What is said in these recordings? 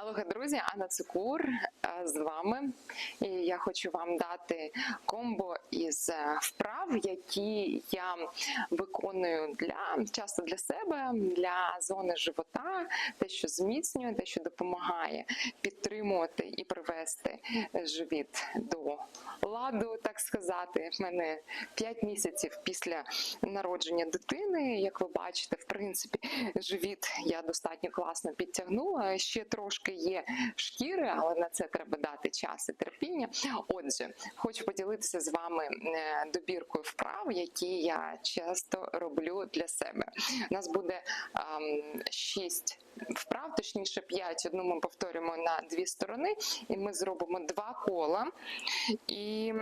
Алоха, друзі, Анна Цукур е, з вами. І я хочу вам дати комбо із е, вправ, які я виконую для часто для себе, для зони живота, те, що зміцнює, те, що допомагає підтримувати і привести живіт до ладу, так сказати. В мене 5 місяців після народження дитини. Як ви бачите, в принципі, живіт я достатньо класно підтягнула. Ще трошки є шкіри, але на це треба дати час і терпіння. Отже, хочу поділитися з вами е, добіркою вправ, які я часто роблю для себе. У нас буде ем, 6 вправ, точніше 5. Одну ми повторюємо на дві сторони, і ми зробимо два кола. І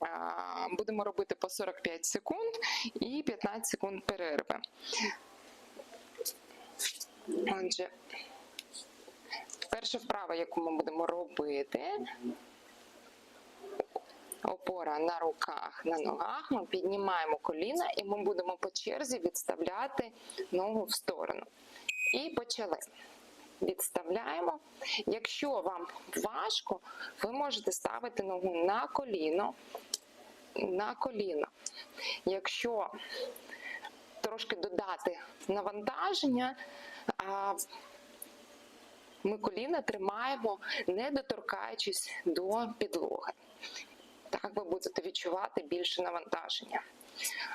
а, Будемо робити по 45 секунд і 15 секунд перерви. Отже, перша вправа, яку ми будемо робити, опора на руках, на ногах. Ми піднімаємо коліна і ми будемо по черзі відставляти ногу в сторону. І почали. Відставляємо. Якщо вам важко, ви можете ставити ногу на коліно. На коліно. Якщо трошки додати навантаження, ми коліна тримаємо, не доторкаючись до підлоги. Так ви будете відчувати більше навантаження.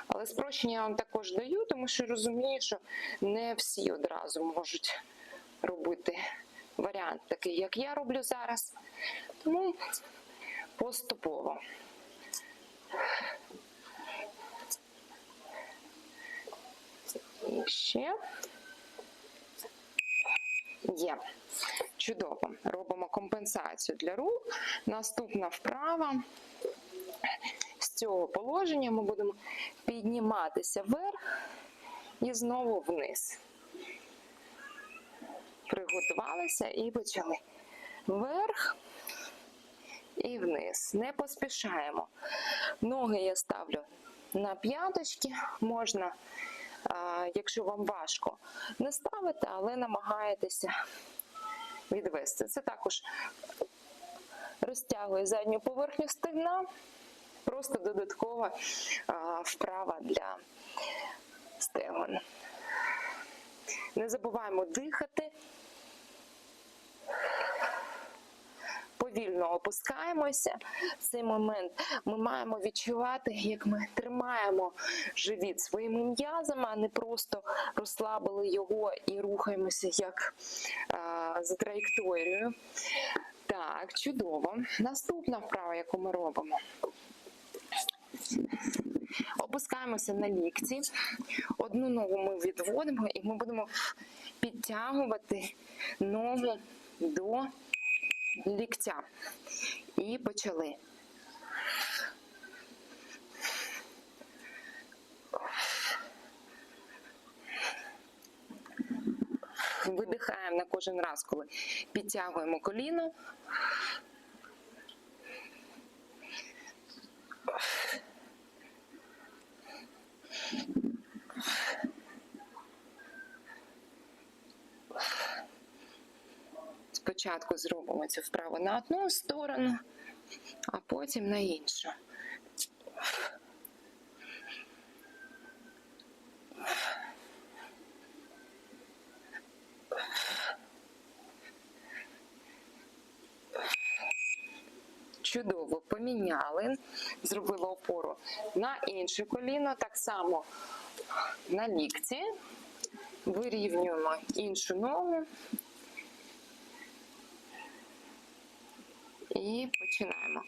Але спрощення я вам також даю, тому що розумію, що не всі одразу можуть робити варіант такий, як я роблю зараз. Тому поступово. І ще. Є. Чудово. Робимо компенсацію для рук. Наступна вправа. З цього положення ми будемо підніматися вверх і знову вниз. Приготувалися і почали. Вверх і вниз. Не поспішаємо. Ноги я ставлю на п'яточки. Можна, якщо вам важко, не ставити, але намагаєтеся відвести. Це також розтягує задню поверхню стегна. Просто додаткова вправа для стегон. Не забуваємо дихати. Повільно опускаємося. В цей момент ми маємо відчувати, як ми тримаємо живіт своїми м'язами, а не просто розслабили його і рухаємося як а, за траєкторією. Так, чудово. Наступна вправа, яку ми робимо. Опускаємося на лікті. Одну ногу ми відводимо і ми будемо підтягувати ногу до ліктя. І почали. Видихаємо на кожен раз, коли підтягуємо коліно. Спочатку зробимо цю вправу на одну сторону, а потім на іншу. Чудово поміняли, зробили опору на інше коліно, так само на лікті. Вирівнюємо іншу ногу. І починаємо.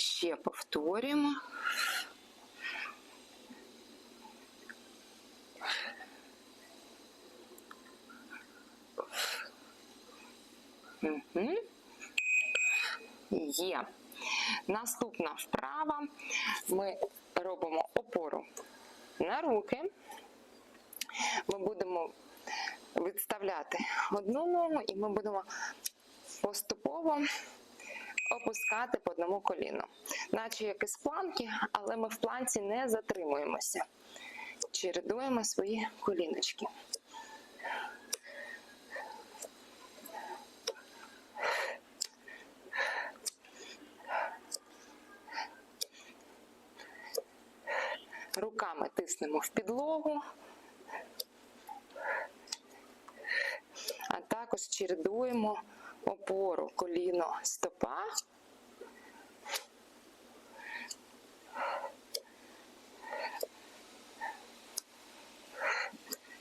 ще повторюємо. Угу. Є. Наступна вправа. Ми робимо опору на руки. Ми будемо відставляти одну ногу і ми будемо поступово опускати по одному коліну. Наче як із планки, але ми в планці не затримуємося. Чередуємо свої коліночки. Руками тиснемо в підлогу, а також чередуємо опору коліно стопа.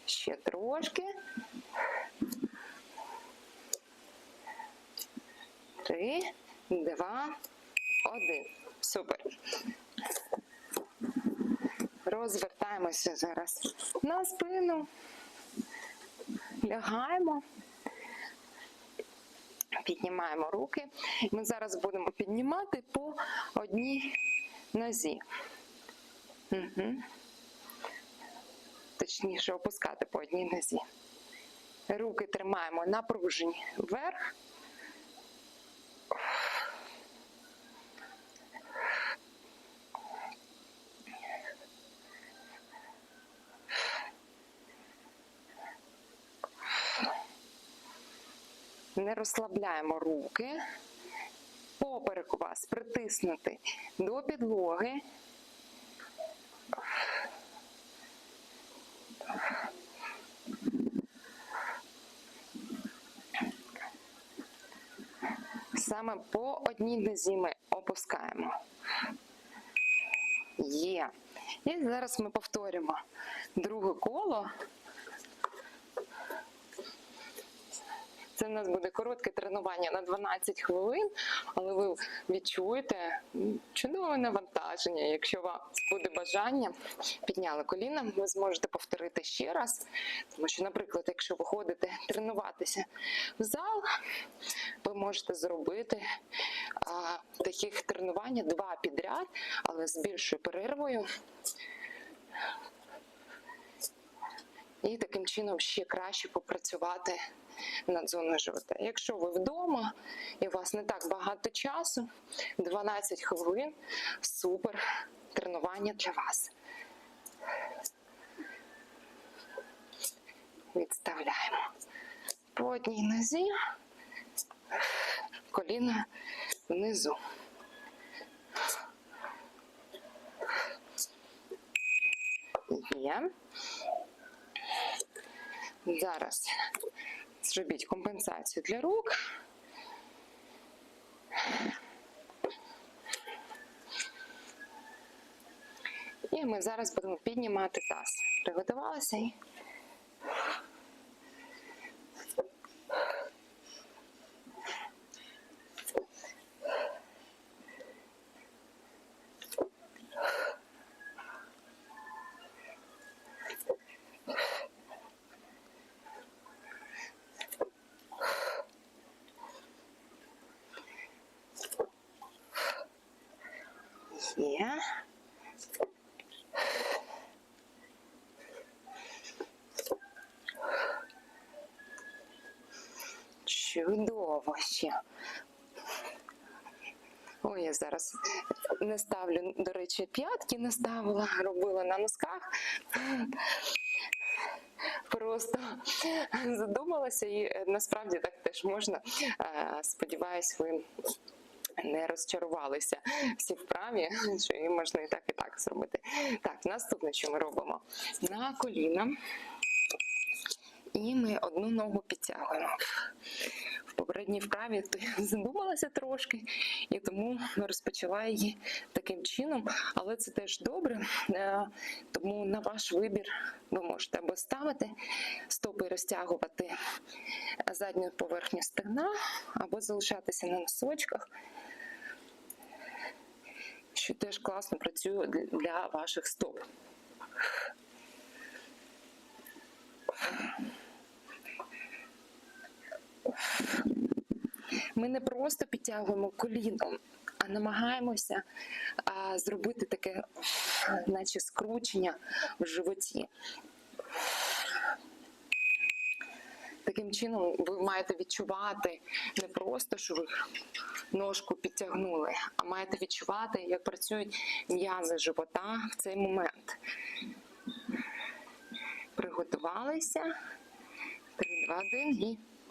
Ще трошки. Три, два, один. Супер. Розвертаємося зараз на спину. Лягаємо. Піднімаємо руки. Ми зараз будемо піднімати по одній нозі. Угу. Точніше, опускати по одній нозі. Руки тримаємо напружені вверх. Не розслабляємо руки. Поперек вас притиснути до підлоги. Саме по одній нозі ми опускаємо. Є. І зараз ми повторимо друге коло. Це в нас буде коротке тренування на 12 хвилин, але ви відчуєте чудове навантаження. Якщо у вас буде бажання, підняли коліна, ви зможете повторити ще раз. Тому що, наприклад, якщо ви ходите тренуватися в зал, ви можете зробити а, таких тренувань два підряд, але з більшою перервою. І таким чином ще краще попрацювати над зоною живота. Якщо ви вдома і у вас не так багато часу, 12 хвилин супер тренування для вас. Відставляємо по одній нозі, коліна внизу. Є. Зараз зробіть компенсацію для рук. І ми зараз будемо піднімати таз. Приготувалися є. Ще. Ой, я зараз не ставлю, до речі, п'ятки не ставила, робила на носках. Просто задумалася, і е, насправді так теж можна. Сподіваюсь, ви не розчарувалися всі вправі, що її можна і так, і так зробити. Так, наступне, що ми робимо? На коліна. І ми одну ногу підтягуємо. Попередній вправі ти задумалася трошки, і тому розпочала її таким чином. Але це теж добре, е, тому на ваш вибір ви можете або ставити стопи розтягувати задню поверхню стегна, або залишатися на носочках, що теж класно працює для ваших стоп. Ми не просто підтягуємо коліном, а намагаємося а, зробити таке, наче скручення в животі. Таким чином ви маєте відчувати не просто, що ви ножку підтягнули, а маєте відчувати, як працюють м'язи живота в цей момент. Приготувалися. 3, 2, 1 і.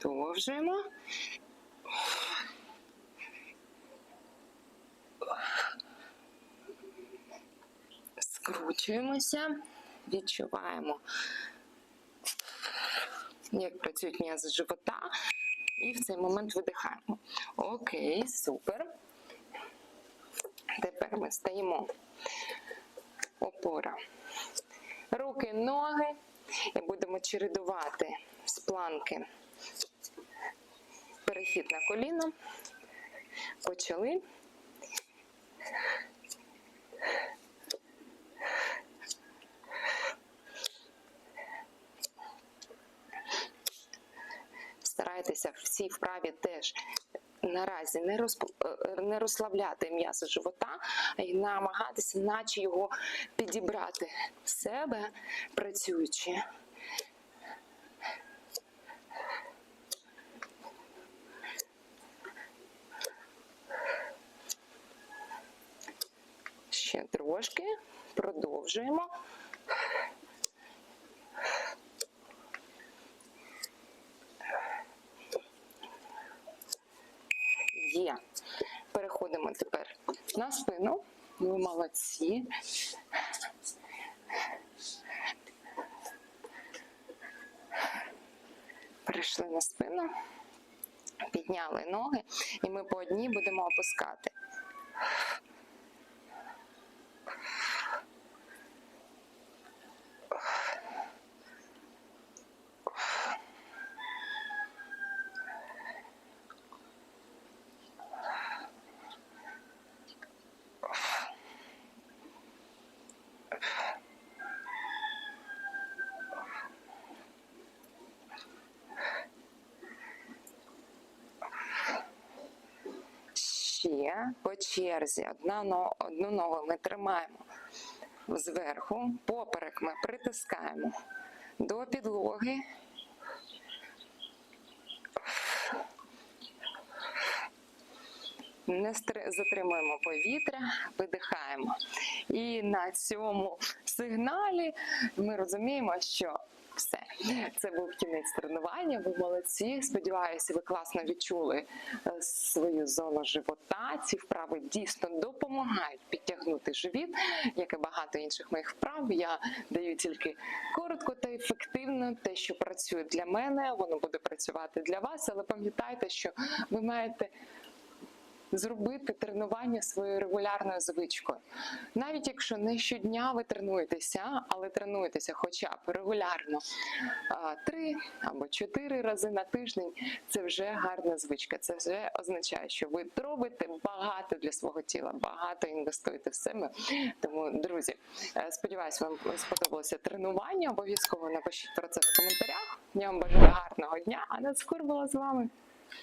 Продовжуємо. Скручуємося, відчуваємо, як працюють м'язи живота, і в цей момент видихаємо. Окей, супер. Тепер ми стаємо. Опора. Руки, ноги. І будемо чередувати з планки. Перехід на коліно. Почали. Старайтеся в цій вправі теж наразі не, розп... е, не розслабляти м'ясо живота, й намагатися, наче його підібрати в себе, працюючи. Ще трошки продовжуємо. Є. Переходимо тепер на спину. Ви молодці. Перейшли на спину, підняли ноги, і ми по одній будемо опускати. Ще по черзі одна одну ногу ми тримаємо зверху, поперек ми притискаємо до підлоги. Не затримуємо повітря, видихаємо. І на цьому сигналі ми розуміємо, що все. Це був кінець тренування. Ви молодці. Сподіваюся, ви класно відчули е, свою зону живота. Ці вправи дійсно допомагають підтягнути живіт, як і багато інших моїх вправ. Я даю тільки коротко та ефективно те, що працює для мене, воно буде працювати для вас. Але пам'ятайте, що ви маєте зробити тренування своєю регулярною звичкою. Навіть якщо не щодня ви тренуєтеся, але тренуєтеся хоча б регулярно три або чотири рази на тиждень, це вже гарна звичка. Це вже означає, що ви робите багато для свого тіла, багато інвестуєте в себе. Тому, друзі, е, сподіваюся, вам сподобалося тренування. Обов'язково напишіть про це в коментарях. Я вам бажаю гарного дня, а Нацкур була з вами.